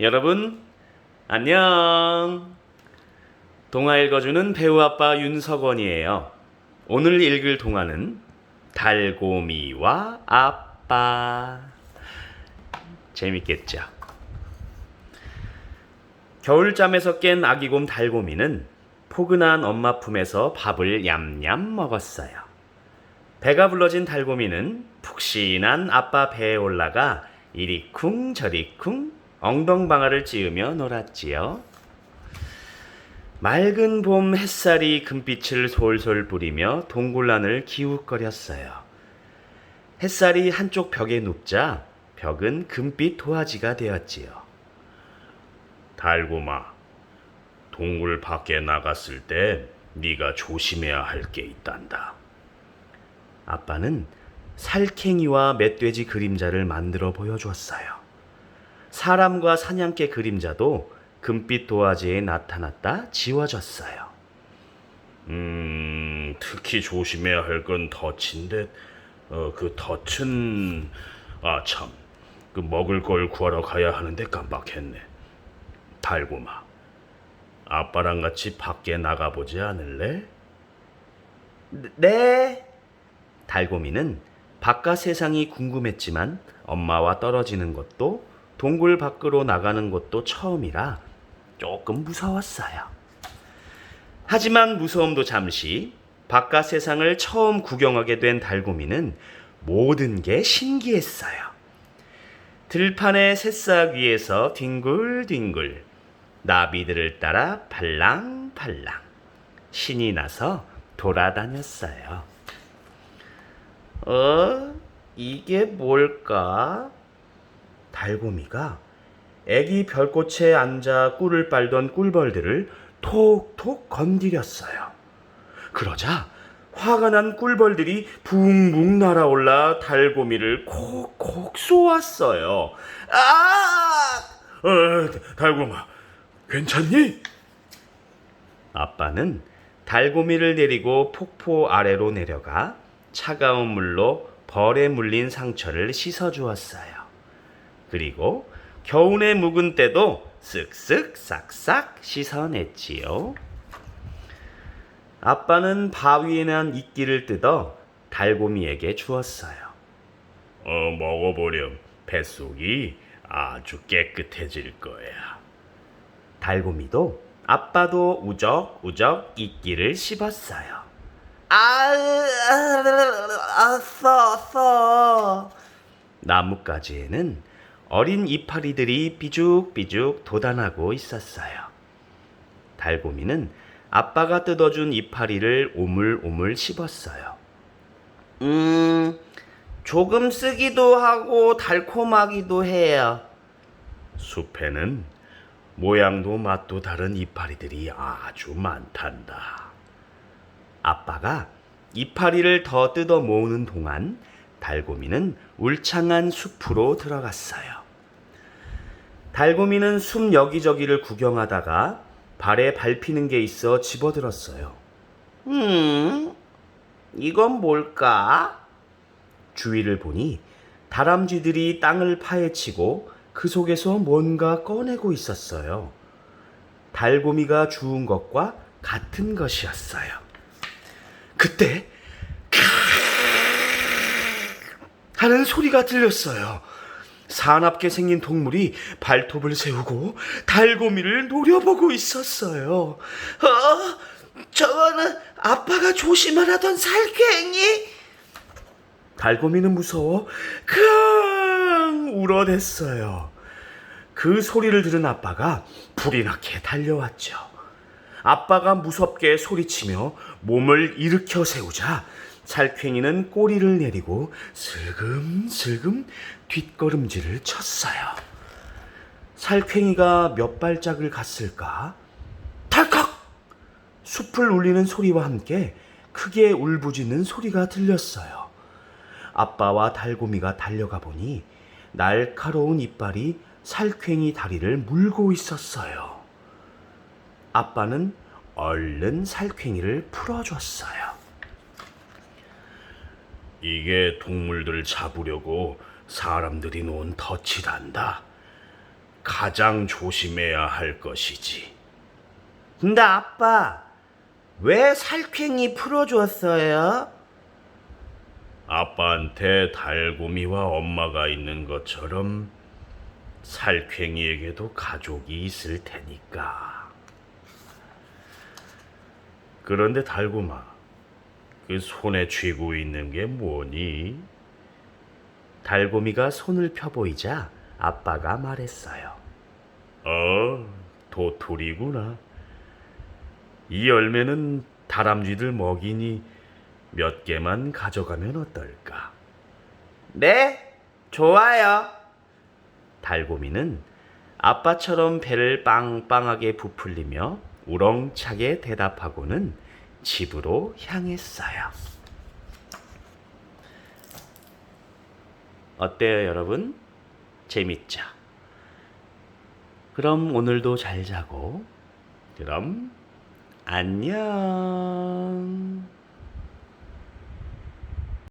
여러분, 안녕. 동화 읽어주는 배우 아빠 윤석원이에요. 오늘 읽을 동화는 달고미와 아빠. 재밌겠죠? 겨울잠에서 깬 아기곰 달고미는 포근한 엄마 품에서 밥을 얌얌 먹었어요. 배가 불러진 달고미는 푹신한 아빠 배에 올라가 이리쿵 저리쿵 엉덩방아를 찌으며 놀았지요. 맑은 봄 햇살이 금빛을 솔솔 뿌리며 동굴란을 기웃거렸어요. 햇살이 한쪽 벽에 눕자 벽은 금빛 도화지가 되었지요. 달고마, 동굴 밖에 나갔을 때 네가 조심해야 할 게 있단다. 아빠는 살쾡이와 멧돼지 그림자를 만들어 보여주었어요. 사람과 사냥개 그림자도 금빛 도화지에 나타났다 지워졌어요. 음, 특히 조심해야 할 건 덫인데, 어, 그 덫은, 아, 참, 그 먹을 걸 구하러 가야 하는데 깜빡했네. 달고마, 아빠랑 같이 밖에 나가보지 않을래? 네. 달고미는 바깥 세상이 궁금했지만 엄마와 떨어지는 것도 동굴 밖으로 나가는 것도 처음이라 조금 무서웠어요. 하지만 무서움도 잠시 바깥 세상을 처음 구경하게 된 달고미는 모든 게 신기했어요. 들판의 새싹 위에서 뒹굴뒹굴 나비들을 따라 팔랑팔랑 신이 나서 돌아다녔어요. 어? 이게 뭘까? 달고미가 애기 별꽃에 앉아 꿀을 빨던 꿀벌들을 톡톡 건드렸어요. 그러자 화가 난 꿀벌들이 붕붕 날아올라 달고미를 콕콕 쏘았어요. 아! 어, 달고마, 괜찮니? 아빠는 달고미를 데리고 폭포 아래로 내려가 차가운 물로 벌에 물린 상처를 씻어 주었어요. 그리고 겨우내 묵은 때도 쓱쓱 싹싹 씻어냈지요. 아빠는 바위에 난 이끼를 뜯어 달고미에게 주었어요. 어, 먹어보렴. 뱃속이 아주 깨끗해질 거야. 달고미도 아빠도 우적우적 이끼를 씹었어요. 아, 써, 써. 나뭇가지에는 어린 이파리들이 삐죽삐죽 돋아나고 있었어요. 달고미는 아빠가 뜯어준 이파리를 오물오물 씹었어요. 음, 조금 쓰기도 하고 달콤하기도 해요. 숲에는 모양도 맛도 다른 이파리들이 아주 많단다. 아빠가 이파리를 더 뜯어 모으는 동안 달고미는 울창한 숲으로 들어갔어요. 달고미는 숲 여기저기를 구경하다가 발에 밟히는 게 있어 집어들었어요. 음, 이건 뭘까? 주위를 보니 다람쥐들이 땅을 파헤치고 그 속에서 뭔가 꺼내고 있었어요. 달고미가 주운 것과 같은 것이었어요. 그때 하는 소리가 들렸어요. 사납게 생긴 동물이 발톱을 세우고 달고미를 노려보고 있었어요. 어, 저거는 아빠가 조심하라던 살쾡이? 달고미는 무서워 크앙 울어댔어요. 그 소리를 들은 아빠가 불이 나게 달려왔죠. 아빠가 무섭게 소리치며 몸을 일으켜 세우자 살쾡이는 꼬리를 내리고 슬금슬금 뒷걸음질을 쳤어요. 살쾡이가 몇 발짝을 갔을까? 탈칵! 숲을 울리는 소리와 함께 크게 울부짖는 소리가 들렸어요. 아빠와 달고미가 달려가 보니 날카로운 이빨이 살쾡이 다리를 물고 있었어요. 아빠는 얼른 살쾡이를 풀어줬어요. 이게 동물들을 잡으려고 사람들이 놓은 덫이란다. 가장 조심해야 할 것이지. 근데 아빠, 왜 살쾡이 풀어줬어요? 아빠한테 달곰이와 엄마가 있는 것처럼 살쾡이에게도 가족이 있을 테니까. 그런데 달곰아, 그 손에 쥐고 있는 게 뭐니? 달곰이가 손을 펴보이자 아빠가 말했어요. 어, 도토리구나. 이 열매는 다람쥐들 먹이니 몇 개만 가져가면 어떨까? 네, 좋아요. 달곰이는 아빠처럼 배를 빵빵하게 부풀리며 우렁차게 대답하고는 집으로 향했어요. 어때요, 여러분? 재밌죠? 그럼 오늘도 잘 자고, 그럼 안녕.